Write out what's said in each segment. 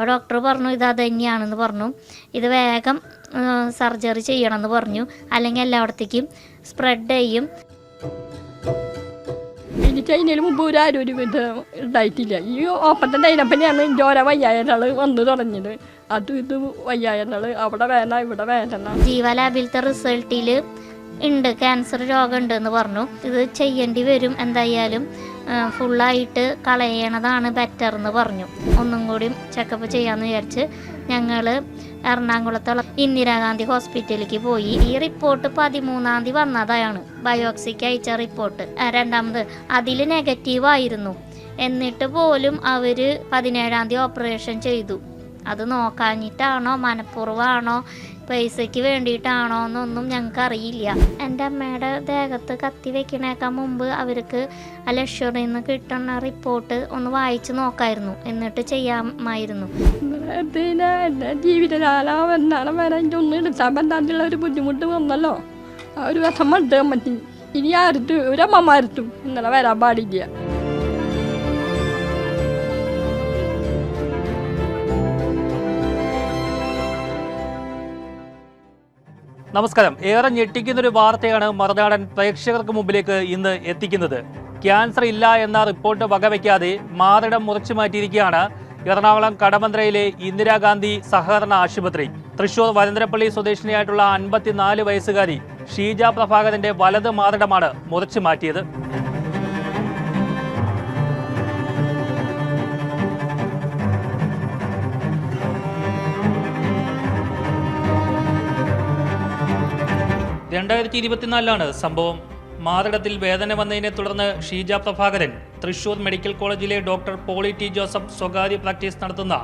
അപ്പോൾ ഡോക്ടർ പറഞ്ഞു ഇത് അത് തന്നെയാണെന്ന് പറഞ്ഞു. ഇത് വേഗം സർജറി ചെയ്യണമെന്ന് പറഞ്ഞു. അല്ലെങ്കിൽ എല്ലായിടത്തേക്കും സ്പ്രെഡ് ചെയ്യും. എനിക്ക് അതിന് മുമ്പ് ഒരു ആരോഗ്യം ഇത് ഉണ്ടായിട്ടില്ല. ഈ ഓപ്പറേഷൻ കഴിഞ്ഞപ്പോഴാണ് എന്റെ ഓരോ വയ്യായനാൾ വന്നു തുടങ്ങിയത്. അത് ഇത് വയ്യായനാൾ അവിടെ വേന ഇവിടെ വേന ജീവ ലാബിലത്തെ റിസൾട്ടിൽ ഉണ്ട്. ക്യാൻസർ രോഗം ഉണ്ട് എന്ന് പറഞ്ഞു. ഇത് ചെയ്യേണ്ടി വരും എന്തായാലും. ഫുള്ളായിട്ട് കളയണതാണ് ബെറ്റർ എന്ന് പറഞ്ഞു. ഒന്നും കൂടി ചെക്കപ്പ് ചെയ്യാമെന്ന് വിചാരിച്ച് ഞങ്ങൾ എറണാകുളത്തുള്ള ഇന്ദിരാഗാന്ധി ഹോസ്പിറ്റലിലേക്ക് പോയി. ഈ റിപ്പോർട്ട് പതിമൂന്നാം തീയതി വന്നതാണ്. ബയോക്സിക്ക് അയച്ച റിപ്പോർട്ട് രണ്ടാമത് അതിൽ നെഗറ്റീവായിരുന്നു എന്നിട്ട് പോലും അവർ പതിനേഴാം തീയതി ഓപ്പറേഷൻ ചെയ്തു. അത് നോക്കാഞ്ഞിട്ടാണോ മനഃപൂർവമാണോ പൈസയ്ക്ക് വേണ്ടിയിട്ടാണോ എന്നൊന്നും ഞങ്ങൾക്ക് അറിയില്ല എന്റെ അമ്മയുടെ ദേഹത്ത് കത്തി വെക്കണേക്കാൾ മുമ്പ് അവർക്ക് ആ ലക്ഷറിൽ നിന്ന് കിട്ടുന്ന റിപ്പോർട്ട് ഒന്ന് വായിച്ചു നോക്കായിരുന്നു. എന്നിട്ട് ചെയ്യാമായിരുന്നു. എന്റെ ജീവിതകാലം എന്നാണ് വരെ എനിക്ക് ഒന്നും എടുത്താൻ പറ്റാണ്ടുള്ള ഒരു ബുദ്ധിമുട്ട് വന്നല്ലോ? ആ ഒരു വിഷമം ഉണ്ട് പറ്റി ഇനി ആരുത്തും ഒരമ്മമാരുത്തും ഇന്നലെ വരാൻ പാടില്ല. നമസ്കാരം. ഏറെ ഞെട്ടിക്കുന്ന ഒരു വാർത്തയാണ് മറുനാടൻ പ്രേക്ഷകർക്ക് മുമ്പിലേക്ക് ഇന്ന് എത്തിക്കുന്നത്. ക്യാൻസർ ഇല്ല എന്ന റിപ്പോർട്ട് വകവയ്ക്കാതെ മാറിടം മുറിച്ചു മാറ്റിയിരിക്കുകയാണ് എറണാകുളം കടമന്ത്രയിലെ ഇന്ദിരാഗാന്ധി സഹകരണ ആശുപത്രി. തൃശൂർ വരന്തരപ്പള്ളി സ്വദേശിനിയായിട്ടുള്ള അൻപത്തിനാല് വയസ്സുകാരി ഷീജ പ്രഭാകരന്റെ വലത് മാറിടമാണ് മുറിച്ചു മാറ്റിയത്. രണ്ടായിരത്തി ഇരുപത്തിനാലിലാണ് സംഭവം. മാറിടത്തിൽ വേദന വന്നതിനെ തുടർന്ന് ഷീജ പ്രഭാകരൻ തൃശൂർ മെഡിക്കൽ കോളേജിലെ ഡോക്ടർ പോളി ടി ജോസഫ് സ്വകാര്യ പ്രാക്ടീസ് നടത്തുന്ന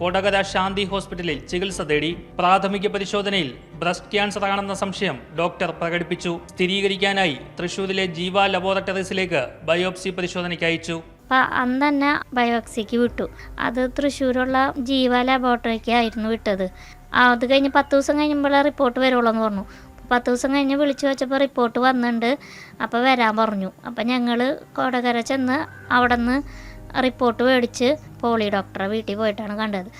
കൊടകര ശാന്തി ഹോസ്പിറ്റലിൽ ചികിത്സ തേടി പ്രാഥമിക പരിശോധനയിൽ ബ്രസ്റ്റ് ക്യാൻസർ ആണെന്ന സംശയം ഡോക്ടർ പ്രകടിപ്പിച്ചു. സ്ഥിരീകരിക്കാനായി തൃശൂരിലെ ജീവ ലബോറട്ടറീസിലേക്ക് ബയോപ്സി പരിശോധനയ്ക്ക് അയച്ചു. അന്ന് തന്നെ ബയോപ്സിക്ക് വിട്ടു. അത് തൃശ്ശൂരുള്ള ജീവ ലബോറട്ടറിക്ക് ആയിരുന്നു വിട്ടത് അത് കഴിഞ്ഞ് പത്ത് ദിവസം കഴിയുമ്പോഴേ റിപ്പോർട്ട് വരുള്ളൂ എന്ന് പറഞ്ഞു. പത്ത് ദിവസം കഴിഞ്ഞ് വിളിച്ചു വെച്ചപ്പോൾ റിപ്പോർട്ട് വന്നിട്ടുണ്ട് അപ്പോൾ വരാൻ പറഞ്ഞു. അപ്പോൾ ഞങ്ങൾ കോടകര ചെന്ന് അവിടെ നിന്ന് റിപ്പോർട്ട് മേടിച്ച് പോളി ഡോക്ടറെ വീട്ടിൽ പോയിട്ടാണ് കണ്ടത്.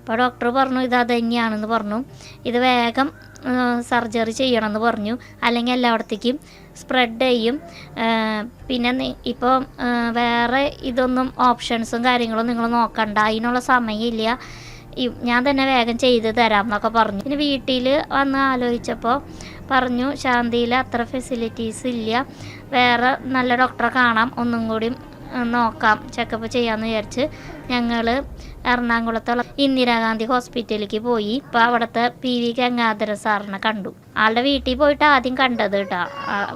അപ്പോൾ ഡോക്ടർ പറഞ്ഞു ഇത് അത് പറഞ്ഞു. ഇത് വേഗം സർജറി ചെയ്യണമെന്ന് പറഞ്ഞു. അല്ലെങ്കിൽ എല്ലായിടത്തേക്കും സ്പ്രെഡ് ചെയ്യും. പിന്നെ ഇപ്പം വേറെ ഇതൊന്നും ഓപ്ഷൻസും കാര്യങ്ങളും നിങ്ങൾ നോക്കണ്ട. അതിനുള്ള സമയമില്ല. ഞാൻ തന്നെ വേഗം ചെയ്ത് തരാം എന്നൊക്കെ പറഞ്ഞു. പിന്നെ വീട്ടിൽ വന്ന് ആലോചിച്ചപ്പോൾ പറഞ്ഞു ശാന്തിയിൽ അത്ര ഫെസിലിറ്റീസ് ഇല്ല. വേറെ നല്ല ഡോക്ടറെ കാണാം. ഒന്നും കൂടി നോക്കാം. ചെക്കപ്പ് ചെയ്യാമെന്ന് വിചാരിച്ച് ഞങ്ങൾ എറണാകുളത്തുള്ള ഇന്ദിരാഗാന്ധി ഹോസ്പിറ്റലിലേക്ക് പോയി. ഇപ്പോൾ അവിടുത്തെ പി വി ഗംഗാധര സാറിനെ കണ്ടു. ആളുടെ വീട്ടിൽ പോയിട്ട് ആദ്യം കണ്ടത് കേട്ടോ.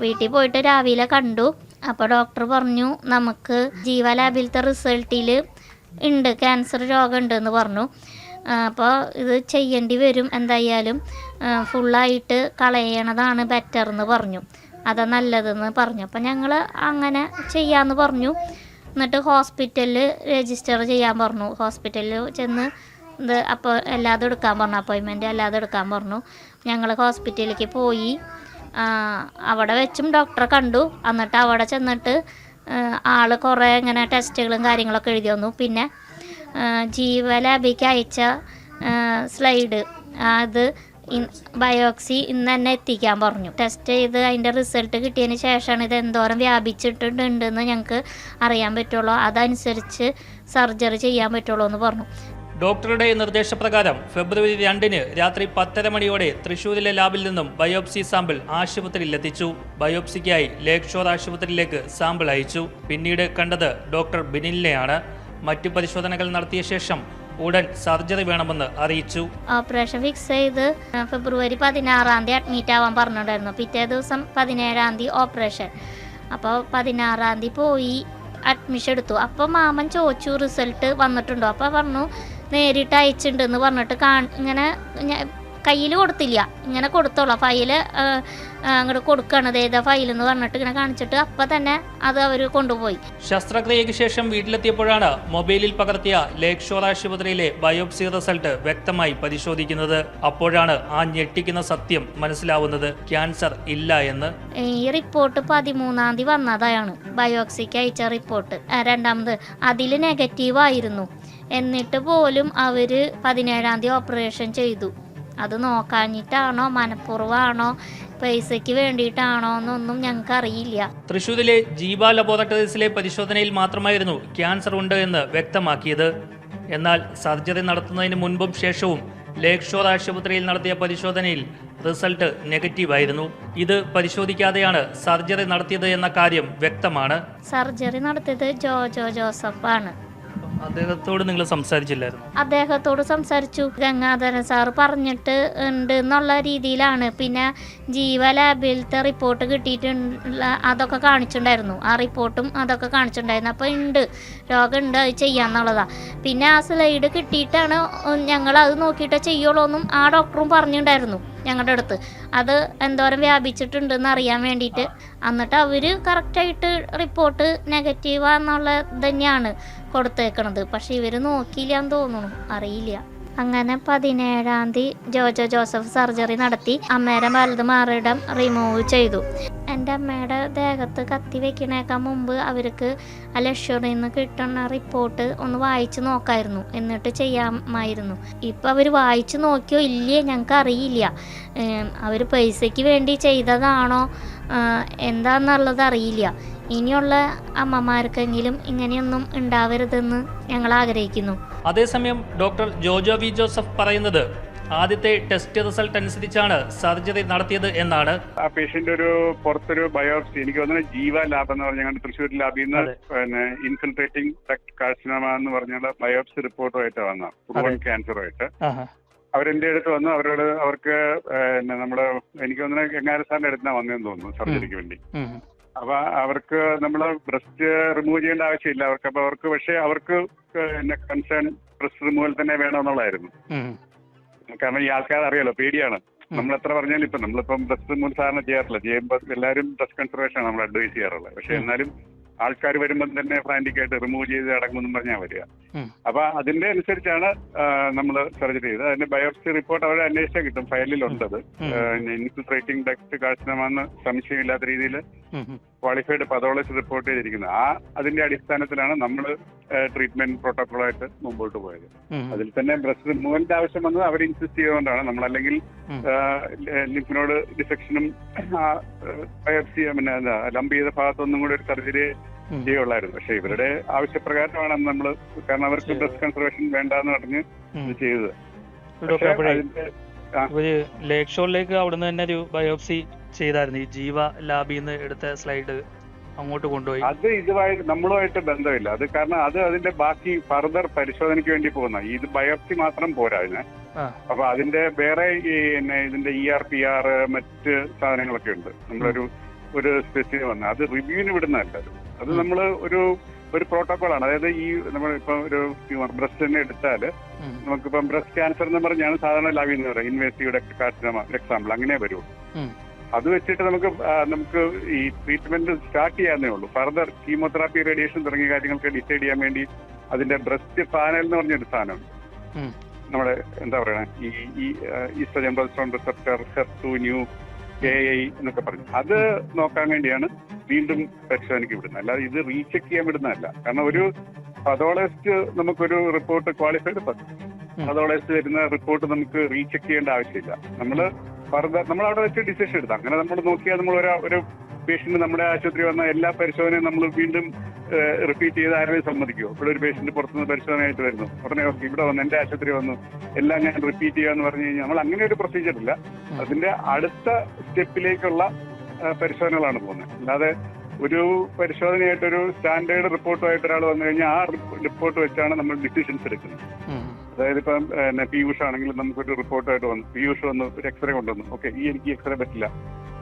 വീട്ടിൽ പോയിട്ട് രാവിലെ കണ്ടു. അപ്പോൾ ഡോക്ടർ പറഞ്ഞു നമുക്ക് ജീവ ലാബിലത്തെ റിസൾട്ടിൽ ഉണ്ട് ക്യാൻസർ രോഗം ഉണ്ടെന്ന് പറഞ്ഞു. അപ്പോൾ ഇത് ചെയ്യേണ്ടി വരും എന്തായാലും ഫുള്ളായിട്ട് കളയണതാണ് ബെറ്റർ എന്ന് പറഞ്ഞു. അതാ നല്ലതെന്ന് പറഞ്ഞു. അപ്പം ഞങ്ങൾ അങ്ങനെ ചെയ്യാമെന്ന് പറഞ്ഞു. എന്നിട്ട് ഹോസ്പിറ്റലിൽ രജിസ്റ്റർ ചെയ്യാൻ പറഞ്ഞു. ഹോസ്പിറ്റലിൽ ചെന്ന് ഇത് അപ്പോൾ എല്ലാതും എടുക്കാൻ പറഞ്ഞു. അപ്പോയിൻമെന്റ് എല്ലാതും എടുക്കാൻ പറഞ്ഞു. ഞങ്ങൾ ഹോസ്പിറ്റലിലേക്ക് പോയി. അവിടെ വെച്ചും ഡോക്ടറെ കണ്ടു. എന്നിട്ട് അവിടെ ചെന്നിട്ട് ആൾ കുറേ ഇങ്ങനെ ടെസ്റ്റുകളും കാര്യങ്ങളൊക്കെ എഴുതി വന്നു. പിന്നെ ജീവ അയച്ച സ്ലൈഡ് അത് ബയോക്സി ഇന്ന് തന്നെ എത്തിക്കാൻ പറഞ്ഞു. ടെസ്റ്റ് ചെയ്ത് അതിന്റെ റിസൾട്ട് കിട്ടിയതിന് ശേഷമാണ് ഇത് എന്തോരം വ്യാപിച്ചിട്ടുണ്ടെന്ന് ഞങ്ങൾക്ക് അറിയാൻ പറ്റുള്ളൂ. അതനുസരിച്ച് സർജറി ചെയ്യാൻ പറ്റുള്ളൂ എന്ന് പറഞ്ഞു. ഡോക്ടറുടെ നിർദ്ദേശപ്രകാരം ഫെബ്രുവരി രണ്ടിന് രാത്രി പത്തര മണിയോടെ തൃശൂരിലെ ലാബിൽ നിന്നും ബയോപ്സി സാമ്പിൾ ആശുപത്രിയിൽ എത്തിച്ചു. ബയോപ്സിക്കായി ലേക് ഷോർ ആശുപത്രിയിലേക്ക് സാമ്പിൾ അയച്ചു. പിന്നീട് കണ്ടത് ഡോക്ടർ ബിനിലിനെയാണ്. മറ്റു പരിശോധനകൾ നടത്തിയ ശേഷം ഉടൻ സർജറി വേണമെന്ന് അറിയിച്ചു. ഓപ്പറേഷൻ ഫിക്സ് ചെയ്ത് ഫെബ്രുവരി പതിനാറാം തീയതി അഡ്മിറ്റ് ആവാൻ പറഞ്ഞിട്ടുണ്ടായിരുന്നു. പിറ്റേ ദിവസം പതിനേഴാം തീയതി ഓപ്പറേഷൻ അപ്പോൾ പതിനാറാം തീയതി പോയി അഡ്മിഷൻ എടുത്തു. അപ്പോൾ മാമൻ ചോദിച്ചു റിസൾട്ട് വന്നിട്ടുണ്ടോ? അപ്പോൾ പറഞ്ഞു നേരിട്ട് അയച്ചിട്ടുണ്ടെന്ന് പറഞ്ഞിട്ട് കാ ഇങ്ങനെ കയ്യിൽ കൊടുത്തില്ല. ഇങ്ങനെ കൊടുത്തോളാം. ഫയൽ അങ്ങോട്ട് കൊടുക്കണത് ഏതാ ഫയൽ എന്ന് പറഞ്ഞിട്ട് ഇങ്ങനെ കാണിച്ചിട്ട് അപ്പം തന്നെ അത് അവർ കൊണ്ടുപോയി. ശസ്ത്രക്രിയയ്ക്ക് ശേഷം വീട്ടിലെത്തിയപ്പോഴാണ് മൊബൈലിൽ പകർത്തിയ ലേക്ക് ഷോർ ആശുപത്രിയിലെ ബയോപ്സി റിസൾട്ട് വ്യക്തമായി പരിശോധിക്കുന്നത്. അപ്പോഴാണ് ആ ഞെട്ടിക്കുന്ന സത്യം മനസ്സിലാവുന്നത്. ക്യാൻസർ ഇല്ല എന്ന്. ഈ റിപ്പോർട്ട് പതിമൂന്നാം തീയതി വന്നതാണ്. ബയോക്സിക്ക് അയച്ച റിപ്പോർട്ട്. രണ്ടാമത് അതിൽ നെഗറ്റീവ് ആയിരുന്നു എന്നിട്ട് പോലും അവർ പതിനേഴാം തീയതി ഓപ്പറേഷൻ ചെയ്തു. അത് നോക്കാഞ്ഞിട്ടാണോ? മനഃപൂർവമാണോ? പൈസയ്ക്ക് വേണ്ടിയിട്ടാണോ എന്നൊന്നും ഞങ്ങൾക്ക് അറിയില്ല തൃശൂരിലെ ജീവ ലബോറട്ടറീസിലെ പരിശോധനയിൽ മാത്രമായിരുന്നു ക്യാൻസർ ഉണ്ട് എന്ന് വ്യക്തമാക്കിയത്. എന്നാൽ സർജറി നടത്തുന്നതിന് മുൻപും ശേഷവും ലേക്ക് ഷോർ ആശുപത്രിയിൽ നടത്തിയ പരിശോധനയിൽ റിസൾട്ട് നെഗറ്റീവായിരുന്നു. ഇത് പരിശോധിക്കാതെയാണ് സർജറി നടത്തിയത് എന്ന കാര്യം വ്യക്തമാണ്. സർജറി നടത്തിയത് ജോജോ ജോസഫാണ്. അദ്ദേഹത്തോട് നിങ്ങൾ സംസാരിച്ചില്ലായിരുന്നു? അദ്ദേഹത്തോട് സംസാരിച്ചു. ഗംഗാധരൻ സാറ് പറഞ്ഞിട്ട് ഉണ്ട് എന്നുള്ള രീതിയിലാണ്. പിന്നെ ജീവ ലാബിലത്തെ റിപ്പോർട്ട് കിട്ടിയിട്ടുള്ള അതൊക്കെ കാണിച്ചിട്ടുണ്ടായിരുന്നു. ആ റിപ്പോർട്ടും അതൊക്കെ കാണിച്ചിട്ടുണ്ടായിരുന്നു. അപ്പോൾ ഉണ്ട്. രോഗമുണ്ട് അത് ചെയ്യാന്നുള്ളതാണ് പിന്നെ ആ സ്ലൈഡ് കിട്ടിയിട്ടാണ് ഞങ്ങൾ അത് നോക്കിയിട്ടേ ചെയ്യുള്ളൂ എന്നും ആ ഡോക്ടറും പറഞ്ഞിട്ടുണ്ടായിരുന്നു. ഞങ്ങളുടെ അടുത്ത്. അത് എന്തോരം വ്യാപിച്ചിട്ടുണ്ട് എന്ന് അറിയാൻ വേണ്ടിയിട്ട് എന്നിട്ട് അവർ കറക്റ്റായിട്ട് റിപ്പോർട്ട് നെഗറ്റീവാന്നുള്ള തന്നെയാണ് കൊടുത്തേക്കണത്. പക്ഷെ ഇവർ നോക്കിയില്ല എന്ന് തോന്നുന്നു അറിയില്ല. അങ്ങനെ പതിനേഴാം തീയതി ജോജോ ജോസഫ് സർജറി നടത്തി. അമ്മേരെ വലത് മാറിയിടം റിമൂവ് ചെയ്തു. എന്റെ അമ്മയുടെ ദേഹത്ത് കത്തി വെക്കണേക്കാൾ മുമ്പ് അവർക്ക് ആ ലക്ഷറിൽ നിന്ന് കിട്ടുന്ന റിപ്പോർട്ട് ഒന്ന് വായിച്ചു നോക്കായിരുന്നു. എന്നിട്ട് ചെയ്യാമായിരുന്നു. ഇപ്പം അവർ വായിച്ചു നോക്കിയോ ഇല്ലേ? ഞങ്ങൾക്ക് അറിയില്ല. അവർ പൈസയ്ക്ക് വേണ്ടി ചെയ്തതാണോ? എന്താണെന്നുള്ളത് അറിയില്ല. ഇനിയുള്ള അമ്മമാർക്കെങ്കിലും ഇങ്ങനെയൊന്നും ഉണ്ടാവരുതെന്ന് ഞങ്ങൾ ആഗ്രഹിക്കുന്നു. അതേസമയം ഡോക്ടർ ജോജോ വി ജോസഫ് പറയുന്നത് ആദ്യത്തെ ടെസ്റ്റ് റിസൾട്ട് അനുസരിച്ചാണ് സർജറി നടത്തിയത് എന്നാണ് ആ പേഷ്യന്റ് ഒരു പുറത്തൊരു ബയോപ്സി എനിക്ക് തോന്നുന്നു ജീവ ലാബ് എന്ന് പറഞ്ഞാൽ തൃശ്ശൂർ ലാബിൽ നിന്ന്. പിന്നെ ഇൻഫിൽട്രേറ്റിംഗ് കാർസിനോമ എന്ന് പറഞ്ഞുള്ള ബയോപ്സി റിപ്പോർട്ടുമായിട്ട് വന്ന പുറവൻ ക്യാൻസറുമായിട്ട്. അവരെന്റെ അടുത്ത് വന്നു അവരോട് അവർക്ക് നമ്മുടെ എനിക്ക് തോന്നുന്നു ഗംഗാര സാറിന്റെ അടുത്താണ് വന്നതെന്ന് തോന്നുന്നു സർജറിക്ക് വേണ്ടി. അപ്പൊ അവർക്ക് നമ്മൾ ബ്രസ്റ്റ് റിമൂവ് ചെയ്യേണ്ട ആവശ്യമില്ല. അവർക്ക് അപ്പൊ അവർക്ക് പക്ഷെ അവർക്ക് കൺസേൺ ബ്രസ്റ്റ് റിമൂവൽ തന്നെ വേണമെന്നുള്ളതായിരുന്നു. കാരണം ഈ ആൾക്കാർ അറിയാലോ പേടിയാണ്. നമ്മൾ എത്ര പറഞ്ഞാലും ഇപ്പൊ നമ്മളിപ്പം ഡ്രസ് മുൻ സാധാരണ ചെയ്യാറില്ല. ചെയ്യുമ്പോൾ എല്ലാവരും ഡ്രസ് കൺസർവേഷൻ നമ്മൾ അഡ്വൈസ് ചെയ്യാറുള്ളത്. പക്ഷെ. എന്നാലും ആൾക്കാർ വരുമ്പോൾ തന്നെ ഫ്രാന്റിക് ആയിട്ട് റിമൂവ് ചെയ്ത് അടങ്ങുമെന്നും പറഞ്ഞാൽ വരിക. അപ്പൊ അതിന്റെ അനുസരിച്ചാണ് നമ്മൾ സർജറി ചെയ്തത്. അതിന്റെ ബയോപ്സി റിപ്പോർട്ട് അവരെ അന്വേഷിച്ചാൽ കിട്ടും. ഫയലിലുണ്ടത് ഇൻഫിൽട്രേറ്റിംഗ് ഡക്ട് കാഴ്ചമാണെന്ന് സംശയമില്ലാത്ത രീതിയിൽ ക്വാളിഫൈഡ് പതോളജി റിപ്പോർട്ട് ചെയ്തിരിക്കുന്നത്. ആ അതിന്റെ അടിസ്ഥാനത്തിലാണ് നമ്മൾ ട്രീറ്റ്മെന്റ് പ്രോട്ടോകോളായിട്ട് മുമ്പോട്ട് പോയത്. അതിൽ തന്നെ ബ്രസ്റ്റ് റിമൂവലിന്റെ ആവശ്യം വന്നത് അവർ ഇൻസിസ്റ്റ് ചെയ്തുകൊണ്ടാണ്. നമ്മൾ അല്ലെങ്കിൽ. ലിംഫിനോട് ഡിസെക്ഷനും ബയോപ്സി പിന്നെ എന്താ ലംബ് ചെയ്ത ഭാഗത്തൊന്നും കൂടി ഒരു സർജറി ചെയ്യുള്ളായിരുന്നു പക്ഷെ ഇവരുടെ ആവശ്യപ്രകാരമാണ് നമ്മൾ കാരണം അവർക്ക് ബ്രസ്റ്റ് കൺസർവേഷൻ വേണ്ടെന്ന് പറഞ്ഞ് ഇത് ചെയ്തത്. പക്ഷേ അതിന്റെ ഒരു ലേക്ക് ഷോറിലേക്ക് അവിടുന്ന് തന്നെ ഒരു ബയോപ്സി ചെയ്തായിരുന്നു. ഈ ജീവ ലാബിൽ നിന്ന് എടുത്ത സ്ലൈഡ് അങ്ങോട്ട് കൊണ്ടുപോയി. അത് ഇതുമായിട്ട് നമ്മളുമായിട്ട് ബന്ധമില്ല. അത് കാരണം അത് അതിന്റെ ബാക്കി ഫർദർ പരിശോധനയ്ക്ക് വേണ്ടി പോകുന്ന. ഇത് ബയോപ്സി മാത്രം പോരാ അതിന്. അപ്പൊ അതിന്റെ വേറെ പിന്നെ ഇതിന്റെ ഇ ആർ പി ആർ മറ്റ് സാധനങ്ങളൊക്കെ ഉണ്ട്. നമ്മളൊരു ഒരു സ്പെസിഫിക് വന്ന അത് റിവ്യൂവിന് വിടുന്നതല്ല അത്. അത് നമ്മൾ ഒരു ഒരു പ്രോട്ടോകോൾ ആണ്. അതായത് ഈ നമ്മൾ ഇപ്പൊ ഒരു ട്യൂമർ ബ്രസ്റ്റ് തന്നെ എടുത്താൽ. നമുക്കിപ്പം ബ്രസ്റ്റ് ക്യാൻസർ എന്ന് പറഞ്ഞാണ് സാധാരണ ലാബിൽ ചെയ്യുന്നത് പറയുക ഇൻവേസ്റ്റീവ് കാർസിനോമ എക്സാമ്പിൾ അങ്ങനെ വരുള്ളൂ. അത് വെച്ചിട്ട് നമുക്ക് നമുക്ക് ഈ ട്രീറ്റ്മെന്റ് സ്റ്റാർട്ട് ചെയ്യാന്നേ ഉള്ളൂ. ഫർദർ കീമോതെറാപ്പി റേഡിയേഷൻ തുടങ്ങിയ കാര്യങ്ങൾക്ക് ഡിസൈഡ് ചെയ്യാൻ വേണ്ടി അതിന്റെ ബ്രസ്റ്റ് പാനൽ എന്ന് പറഞ്ഞൊരു സാധനമുണ്ട്. നമ്മുടെ എന്താ പറയണേ? ഈ ഈ oestrogen progesterone receptor two neu K I എന്നൊക്കെ പറഞ്ഞു. അത് നോക്കാൻ വേണ്ടിയാണ് വീണ്ടും പരിശോധനയ്ക്ക് വിടുന്നത്. അല്ലാതെ ഇത് റീചെക്ക് ചെയ്യാൻ വിടുന്നതല്ല. കാരണം ഒരു പതോളജിസ്റ്റ് നമുക്കൊരു റിപ്പോർട്ട് ക്വാളിഫൈഡ് പതോളജിസ്റ്റ് വരുന്ന റിപ്പോർട്ട് നമുക്ക് റീചെക്ക് ചെയ്യേണ്ട ആവശ്യമില്ല. നമ്മൾ ഫർദർ നമ്മൾ അവിടെ വെച്ച് ഡിസിഷൻ എടുത്താൽ അങ്ങനെ നമ്മൾ നോക്കിയാൽ നമ്മൾ ഒരു ഒരു പേഷ്യന്റ് നമ്മുടെ ആശുപത്രി വന്ന എല്ലാ പരിശോധനയും നമ്മൾ വീണ്ടും റിപ്പീറ്റ് ചെയ്ത് ആരെയും സമ്മതിക്കുമോ ഇവിടെ ഒരു പേഷ്യന്റ് പുറത്തുനിന്ന് പരിശോധനയായിട്ട് വരുന്നു. ഉടനെ ഓക്കെ ഇവിടെ വന്ന് എന്റെ ആശുപത്രി വന്നു എല്ലാം ഞാൻ റിപ്പീറ്റ് ചെയ്യാന്ന് പറഞ്ഞു കഴിഞ്ഞാൽ നമ്മൾ അങ്ങനെ ഒരു പ്രൊസീജിയർ ഇല്ല. അതിന്റെ അടുത്ത സ്റ്റെപ്പിലേക്കുള്ള പരിശോധനകളാണ് പോകുന്നത്. അല്ലാതെ ഒരു പരിശോധനയായിട്ട് ഒരു സ്റ്റാൻഡേർഡ് റിപ്പോർട്ടുമായിട്ട് ഒരാൾ വന്നു കഴിഞ്ഞാൽ ആ റിപ്പോർട്ട് വെച്ചാണ് നമ്മൾ ഡിസിഷൻസ് എടുക്കുന്നത്. അതായത് ഇപ്പം പിന്നെ പീയൂഷ് ആണെങ്കിലും നമുക്കൊരു റിപ്പോർട്ടായിട്ട് വന്നു. പീയൂഷ് വന്നു ഒരു എക്സ്റേ കൊണ്ടുവന്നു. ഓക്കെ ഈ എനിക്ക് എക്സ്റേ പറ്റില്ല.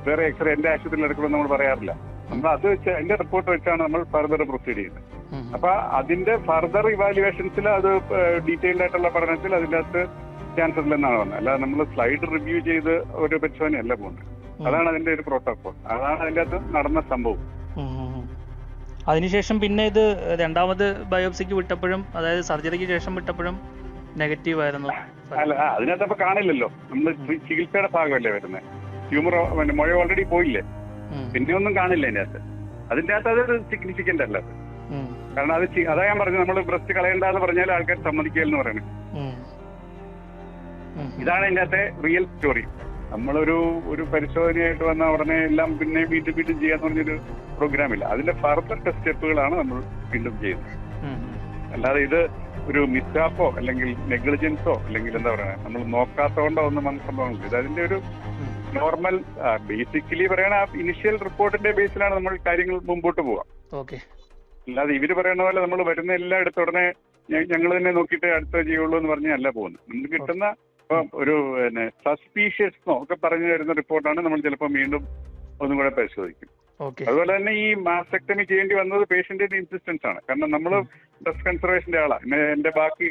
വേറെ എക്സ്റേ എന്റെ ആശുപത്രിയിൽ എടുക്കണം നമ്മൾ പറയാറില്ല. നമ്മൾ അത് വെച്ച് അതിന്റെ റിപ്പോർട്ട് വെച്ചാണ് നമ്മൾ ഫർദർ പ്രൊസീഡ് ചെയ്യുന്നത്. അപ്പൊ അതിന്റെ ഫർദർ ഇവാലുവേഷൻസിൽ അത് ഡീറ്റെയിൽഡ് ആയിട്ടുള്ള പഠനത്തിൽ അതിന്റെ അകത്ത് ക്യാൻസർ ഇല്ലെന്നാണ് പറഞ്ഞത്. അല്ലാതെ നമ്മൾ സ്ലൈഡ് റിവ്യൂ ചെയ്ത് ഒരു പരിശോധനയല്ല പോകുന്നത്. അതാണ് അതിന്റെ ഒരു പ്രോട്ടോകോൾ അതാണ് അതിന്റെ അകത്ത് നടന്ന സംഭവം. അതിനുശേഷം പിന്നെ ഇത് രണ്ടാമത് ബയോപ്സിക്ക് വിട്ടപ്പോഴും അതായത് സർജറിക്ക് ശേഷം വിട്ടപ്പോഴും നെഗറ്റീവ് ആയിരുന്നു. അല്ല അതിനകത്ത് അപ്പൊ കാണില്ലല്ലോ. നമ്മൾ ചികിത്സയുടെ ഭാഗമല്ലേ വരുന്നത് ട്യൂമർ മുഴ ഓൾറെഡി പോയില്ലേ? പിന്നെ ഒന്നും കാണില്ല അതിന്റെ അകത്ത് അതിന്റെ അകത്ത് അതൊരു സിഗ്നിഫിക്കന്റ് അല്ല അത്. കാരണം അത് അതാ ഞാൻ പറഞ്ഞു നമ്മൾ ബ്രസ്റ്റ് കളയണ്ടെന്ന് പറഞ്ഞാൽ ആൾക്കാർ സമ്മതിക്കില്ലെന്ന് പറയുന്നത് ഉം. ഉം. ഇതാണ് അതിന്റെ അകത്തെ റിയൽ സ്റ്റോറി നമ്മളൊരു ഒരു പരിശോധനയായിട്ട് വന്ന ഉടനെ എല്ലാം പിന്നെ വീണ്ടും വീണ്ടും ചെയ്യാന്ന് പറഞ്ഞൊരു പ്രോഗ്രാം ഇല്ല. അതിന്റെ ഫർദർ സ്റ്റെപ്പുകളാണ് നമ്മൾ വീണ്ടും ചെയ്യുന്നത്. അല്ലാതെ ഇത് ഒരു മിസ്റ്റാപ്പോ അല്ലെങ്കിൽ നെഗ്ലിജൻസോ അല്ലെങ്കിൽ എന്താ പറയുക നമ്മൾ നോക്കാത്തതുകൊണ്ടോ ഒന്നും വന്ന സംഭവങ്ങൾ ഇത് അതിന്റെ ഒരു നോർമൽ ബേസിക്കലി പറയണ ഇനിഷ്യൽ റിപ്പോർട്ടിന്റെ ബേസിലാണ് നമ്മൾ കാര്യങ്ങൾ മുമ്പോട്ട് പോവുക. ഓക്കെ. അല്ലാതെ ഇവർ പറയുന്ന പോലെ നമ്മൾ വരുന്ന എല്ലാം എടുത്ത ഉടനെ ഞങ്ങൾ തന്നെ നോക്കിയിട്ട് അടുത്ത ചെയ്യുള്ളൂ എന്ന് പറഞ്ഞല്ല പോകുന്നത്. നമുക്ക് കിട്ടുന്ന ഇപ്പം ഒരു പിന്നെ സസ്പീഷ്യസ് ഒക്കെ പറഞ്ഞു വരുന്ന റിപ്പോർട്ടാണ് നമ്മൾ ചിലപ്പോൾ വീണ്ടും ഒന്നും കൂടെ പരിശോധിക്കും. ഓക്കെ. അതുപോലെ തന്നെ ഈ മാസ്റ്റക്ടമി ചെയ്യേണ്ടി വന്നത് പേഷ്യന്റിന്റെ ഇൻസിസ്റ്റൻസ് ആണ്. കാരണം നമ്മൾ ബ്രസ്റ്റ് കൺസർവേഷന്റെ ആളാണ് പിന്നെ എന്റെ ബാക്കി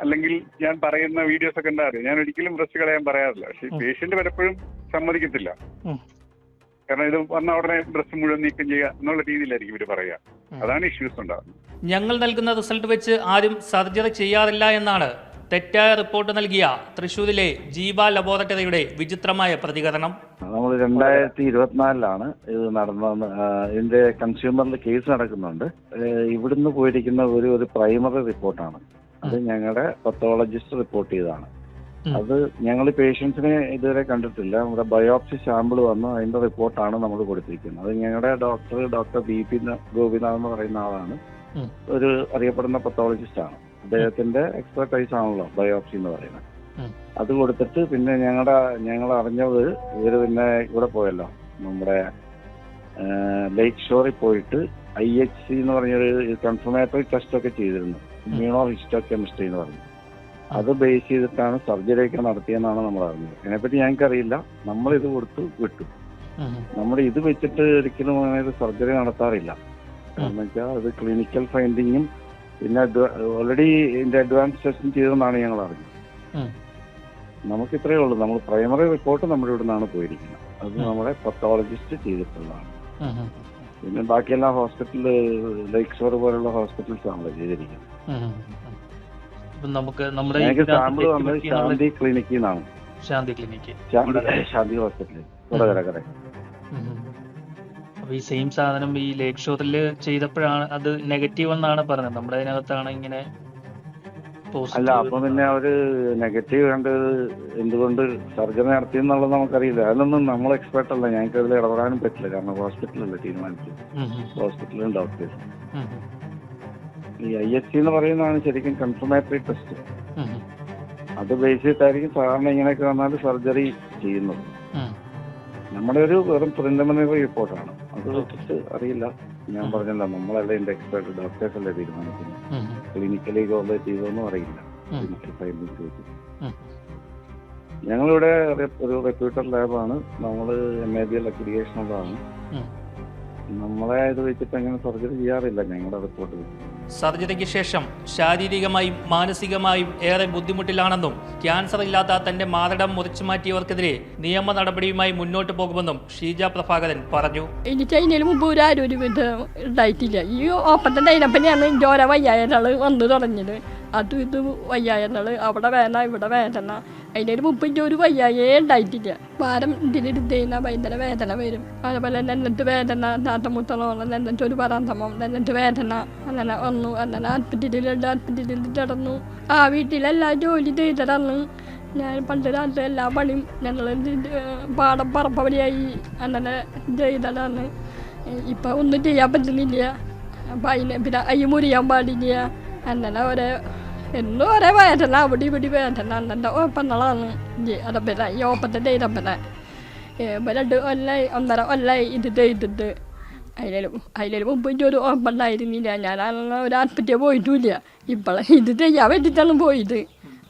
അല്ലെങ്കിൽ ഞാൻ പറയുന്ന വീഡിയോസ് ഒക്കെ ഉണ്ടാവില്ല ഞാൻ ഒരിക്കലും ബ്രസ്റ്റ് കളയാൻ പറയാറില്ല. പക്ഷെ. പേഷ്യന്റ് പലപ്പോഴും സമ്മതിക്കത്തില്ല. കാരണം ഇത് വന്ന ഉടനെ ബ്രസ്റ്റ് മുഴുവൻ നീക്കം ചെയ്യുക എന്നുള്ള രീതിയിലായിരിക്കും ഇവർ പറയുക. അതാണ് ഇഷ്യൂസ് ഉണ്ടാകുന്നത് ഞങ്ങൾ നൽകുന്ന റിസൾട്ട് വെച്ച് ആരും സർജറി ചെയ്യാറില്ല എന്നാണ് തെറ്റായ റിപ്പോർട്ട് നൽകിയ തൃശൂരിലെ ജീവ ലബോറട്ടറിയുടെ വിചിത്രമായ പ്രതികരണം. നമ്മൾ രണ്ടായിരത്തി ഇരുപത്തിനാലിലാണ് ഇത് നടന്ന ഇതിന്റെ കൺസ്യൂമറിൽ കേസ് നടക്കുന്നുണ്ട്. ഇവിടുന്ന് പോയിരിക്കുന്ന ഒരു ഒരു പ്രൈമറി റിപ്പോർട്ടാണ്. അത് ഞങ്ങളുടെ പത്തോളജിസ്റ്റ് റിപ്പോർട്ട് ചെയ്തതാണ്. അത് ഞങ്ങൾ പേഷ്യൻസിനെ ഇതുവരെ കണ്ടിട്ടില്ല. നമ്മുടെ ബയോപ്സി സാമ്പിൾ വന്നു അതിന്റെ റിപ്പോർട്ടാണ് നമ്മൾ കൊടുത്തിരിക്കുന്നത്. അത് ഞങ്ങളുടെ doctor doctor B P Gopinath എന്ന് പറയുന്ന ആളാണ്. ഒരു അറിയപ്പെടുന്ന പത്തോളജിസ്റ്റ് ആണ്. അദ്ദേഹത്തിന്റെ എക്സ്പെർട്ടൈസ് ആണല്ലോ ബയോപ്സി എന്ന് പറയുന്നത്. അത് കൊടുത്തിട്ട് പിന്നെ ഞങ്ങളുടെ ഞങ്ങൾ അറിഞ്ഞത് ഇവർ പിന്നെ ഇവിടെ പോയല്ലോ നമ്മുടെ ലേക്ക് ഷോറിൽ പോയിട്ട് ഐ എച്ച് സി എന്ന് പറഞ്ഞൊരു കൺഫർമേറ്ററി ടെസ്റ്റ് ഒക്കെ ചെയ്തിരുന്നു. ഇമ്മ്യൂണോ ഹിസ്റ്റോ കെമിസ്ട്രി എന്ന് പറഞ്ഞു. അത് ബേസ് ചെയ്തിട്ടാണ് സർജറി ഒക്കെ നടത്തിയെന്നാണ് നമ്മൾ അറിഞ്ഞത്. അതിനെപ്പറ്റി ഞങ്ങൾക്കറിയില്ല. നമ്മൾ ഇത് കൊടുത്തു വിട്ടു. നമ്മൾ ഇത് വെച്ചിട്ട് ഒരിക്കലും അങ്ങനെ സർജറി നടത്താറില്ല. കാരണം വെച്ചാൽ അത് ക്ലിനിക്കൽ ഫൈൻഡിങ്ങും പിന്നെ ഓൾറെഡി ഇതിന്റെ അഡ്വാൻസ് ടെസ്റ്റിംഗ് ചെയ്തെന്നാണ് ഞങ്ങൾ അറിഞ്ഞത്. നമുക്ക് ഇത്രയേ ഉള്ളൂ. നമ്മൾ പ്രൈമറി റിപ്പോർട്ട് നമ്മുടെ ഇവിടെ നിന്നാണ് പോയിരിക്കുന്നത്. അത് നമ്മുടെ പത്തോളജിസ്റ്റ് ചെയ്തിട്ടുള്ളതാണ്. പിന്നെ ബാക്കിയെല്ലാം ഹോസ്പിറ്റൽ ലൈക് ഷോർ പോലുള്ള ഹോസ്പിറ്റൽസ് ആണല്ലോ ചെയ്തിരിക്കുന്നത്. നമുക്ക് നമ്മുടെ സാമ്പിൾ വന്നത് ശാന്തി ക്ലിനിക്കിൽ നിന്നാണ് ശാന്തി ക്ലിനിക്ക് ശാന്തി ഹോസ്പിറ്റലിൽ കുറേ അപ്പൊ ഈ സെയിം സാധനം ഈ ലേക്ക് ഷോറിൽ ചെയ്തപ്പോഴാണ് അത് നെഗറ്റീവ് എന്നാണ് പറഞ്ഞത്. നമ്മുടെ അതിനകത്താണ് ഇങ്ങനെ അല്ല അപ്പൊ പിന്നെ അവർ നെഗറ്റീവ് കണ്ടത് എന്തുകൊണ്ട് സർജറി നടത്തി എന്നുള്ളത് നമുക്കറിയില്ല. അതിലൊന്നും നമ്മൾ എക്സ്പെർട്ട് അല്ല. ഞങ്ങൾക്ക് അതിൽ ഇടപെടാനും പറ്റില്ല. കാരണം ഹോസ്പിറ്റലല്ലേ തീരുമാനിച്ചത്. ഹോസ്പിറ്റലും ഡോക്ടേഴ്സ് ഈ ഐ എസ് സി എന്ന് പറയുന്നതാണ് ശരിക്കും കൺഫർമേറ്ററി ടെസ്റ്റ് അത് ബേസ് ചെയ്തിട്ടായിരിക്കും സാധാരണ ഇങ്ങനെയൊക്കെ വന്നാൽ സർജറി ചെയ്യുന്നത്. നമ്മുടെ ഒരു വെറും പ്രിലിമിനറി റിപ്പോർട്ടാണ് അത് വെച്ചിട്ട് അറിയില്ല. ഞാൻ പറഞ്ഞല്ലോ നമ്മളല്ല എന്റെ എക്സ്പെർട്ട് ഡോക്ടേഴ്സ് അല്ലേ തീരുമാനിക്കുന്നത്? ക്ലിനിക്കലി കോർലേറ്റ് ചെയ്തോന്നും അറിയില്ല. ക്ലിനിക്കൽ ഫൈൻഡിങ്സ് വെച്ച്. ഞങ്ങളിവിടെ ഒരു റെപ്യൂട്ടർ ലാബാണ് നമ്മൾ എം എ ബി എൽ അക്രിയേഷനുള്ളതാണ് നമ്മളെ ഇത് വെച്ചിട്ട് അങ്ങനെ സർജറി ചെയ്യാറില്ല ഞങ്ങളുടെ റിപ്പോർട്ട് വെച്ച്. സർജറിക്ക് ശേഷം ശാരീരികമായും മാനസികമായും ഏറെ ബുദ്ധിമുട്ടിലാണെന്നും ക്യാൻസർ ഇല്ലാത്ത തന്റെ മാതടം മുറിച്ചു മാറ്റിയവർക്കെതിരെ നിയമ നടപടിയുമായി മുന്നോട്ട് പോകുമെന്നും ഷീജ പ്രഭാകരൻ പറഞ്ഞു. എനിക്ക് ചൈനയിൽ മുമ്പ് ഉണ്ടായിട്ടില്ല. ഈ ഓപ്പത്തെ എന്റെ ഓരോ വയ്യായനാൾ വന്നു തുടങ്ങിയത്. അതും ഇത് വയ്യായനാൾ അവിടെ വേദന ഇവിടെ വേദന. അതിനൊരു മുമ്പ് എന്റെ ഒരു വയ്യായേ ഉണ്ടായിട്ടില്ല. ഭാരം കഴിഞ്ഞാൽ ഭയങ്കര വേദന വരും. അതുപോലെ നെല്ലത്ത് വേദന നാട്ടമുത്തണോളം നെല്ലത്ത് ഒരു പറാന്തമം നെല്ലത്ത് വേദന അങ്ങനെ വന്നു അങ്ങനെ ആസ്പത്രിയിലുണ്ട് ആസ്പത്രിയിൽ കിടന്നു. ആ വീട്ടിലെല്ലാ ജോലി ചെയ്തതാണ്. ഞാൻ പണ്ട് രാത്രി എല്ലാ പണിയും ഞങ്ങൾ പാടം പറപ്പവരിയായി അങ്ങനെ ചെയ്തതാണ്. ഇപ്പം ഒന്നും ചെയ്യാൻ പറ്റുന്നില്ല. അപ്പം അതിന് പിന്നെ അയ്യ മുറിയാൻ പാടില്ല. അങ്ങനെ ഒരേ എന്നും ഒരേ വേദന അവിടെ ഇവിടെ വേദന ഓപ്പങ്ങളാണ് അത് പിന്നെ ഈ ഓപ്പത്തിന്റെ ഇരപ്പന രണ്ട് കൊല്ലായി ഒന്നര കൊല്ലായി ഇത് ചെയ്തിട്ട് അതിലും അതിലും മുമ്പ് എനിക്ക് ഒരു ഓപ്പുണ്ടായിരുന്നില്ല ഞാൻ ഒരു ആസ്പത്രിയിൽ പോയിട്ടുമില്ല ഇപ്പോൾ ഇത് ചെയ്യാൻ വേണ്ടിയിട്ടാണ് പോയത്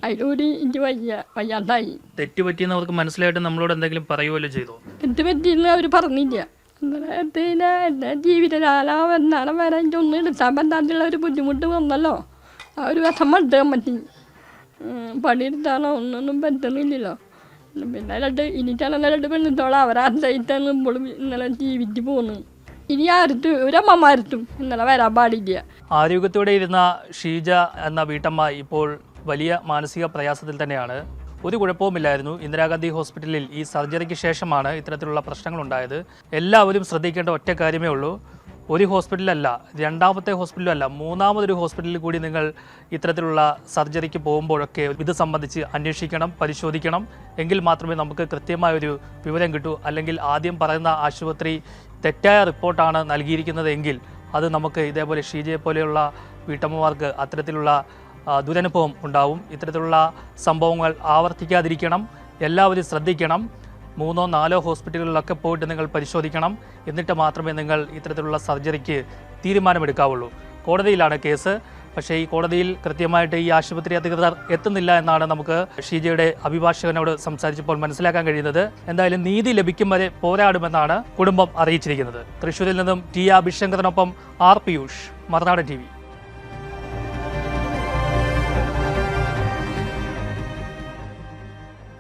അതിലൂടെ എനിക്ക് വയ്യ വയ്യാണ്ടായി തെറ്റുപറ്റിയെന്ന് അവർക്ക് മനസ്സിലായിട്ട് നമ്മളോട് എന്തെങ്കിലും പറയുമല്ലോ ചെയ്തോ? എന്ത് അവർ പറഞ്ഞില്ല. എന്റെ ജീവിതകാലം എന്നാണ് വരെ എനിക്ക് ഒന്നും എടുത്താൻ പറ്റാത്തുള്ള ഒരു ബുദ്ധിമുട്ട് വന്നല്ലോ. ഒരു വിഷമം എടുക്കാൻ പറ്റി പണിയെടുത്താലോ ഒന്നൊന്നും പറ്റുന്നില്ലല്ലോ പിന്നെ രണ്ട് ഇനിക്കാണെന്ന രണ്ട് പെണ്ണുത്തോളം അവരാദ്യമായിട്ടാണ് ഇപ്പോഴും ഇന്നലെ ജീവിച്ച് പോകുന്നത് ഇനി ആരത്തും ഒരമ്മമാരത്തും ഇന്നലെ വരാൻ പാടില്ല. ആരോഗ്യത്തോടെ ഇരുന്ന ഷീജ എന്ന വീട്ടമ്മ ഇപ്പോൾ വലിയ മാനസിക പ്രയാസത്തിൽ തന്നെയാണ്. ഒരു കുഴപ്പവുമില്ലായിരുന്നു. ഇന്ദിരാഗാന്ധി ഹോസ്പിറ്റലിൽ ഈ സർജറിക്ക് ശേഷമാണ് ഇത്തരത്തിലുള്ള പ്രശ്നങ്ങളുണ്ടായത്. എല്ലാവരും ശ്രദ്ധിക്കേണ്ട ഒറ്റ കാര്യമേ ഉള്ളൂ. ഒരു ഹോസ്പിറ്റലല്ല രണ്ടാമത്തെ ഹോസ്പിറ്റലല്ല മൂന്നാമതൊരു ഹോസ്പിറ്റലിൽ കൂടി നിങ്ങൾ ഇത്തരത്തിലുള്ള സർജറിക്ക് പോകുമ്പോഴൊക്കെ ഇത് സംബന്ധിച്ച് അന്വേഷിക്കണം പരിശോധിക്കണം. എങ്കിൽ മാത്രമേ നമുക്ക് കൃത്യമായൊരു വിവരം കിട്ടൂ. അല്ലെങ്കിൽ ആദ്യം പറയുന്ന ആശുപത്രി തെറ്റായ റിപ്പോർട്ടാണ് നൽകിയിരിക്കുന്നത് എങ്കിൽ അത് നമുക്ക് ഇതേപോലെ ഷീജയെ പോലെയുള്ള വീട്ടമ്മമാർക്ക് അത്തരത്തിലുള്ള ദുരനുഭവം ഉണ്ടാവും. ഇത്തരത്തിലുള്ള സംഭവങ്ങൾ ആവർത്തിക്കാതിരിക്കണം. എല്ലാവരും ശ്രദ്ധിക്കണം. മൂന്നോ നാലോ ഹോസ്പിറ്റലുകളിലൊക്കെ പോയിട്ട് നിങ്ങൾ പരിശോധിക്കണം. എന്നിട്ട് മാത്രമേ നിങ്ങൾ ഇത്തരത്തിലുള്ള സർജറിക്ക് തീരുമാനമെടുക്കാവുള്ളൂ. കോടതിയിലാണ് കേസ്. പക്ഷേ ഈ കോടതിയിൽ കൃത്യമായിട്ട് ഈ ആശുപത്രി അധികൃതർ എത്തുന്നില്ല എന്നാണ് നമുക്ക് ഷീജയുടെ അഭിഭാഷകനോട് സംസാരിച്ചപ്പോൾ മനസ്സിലാക്കാൻ കഴിയുന്നത്. എന്തായാലും നീതി ലഭിക്കും വരെ പോരാടുമെന്നാണ് കുടുംബം അറിയിച്ചിരിക്കുന്നത്. തൃശൂരിൽ നിന്നും ടി ആർ ബിശങ്കറിനൊപ്പം ആർ പിയൂഷ് മറുനാടൻ ടി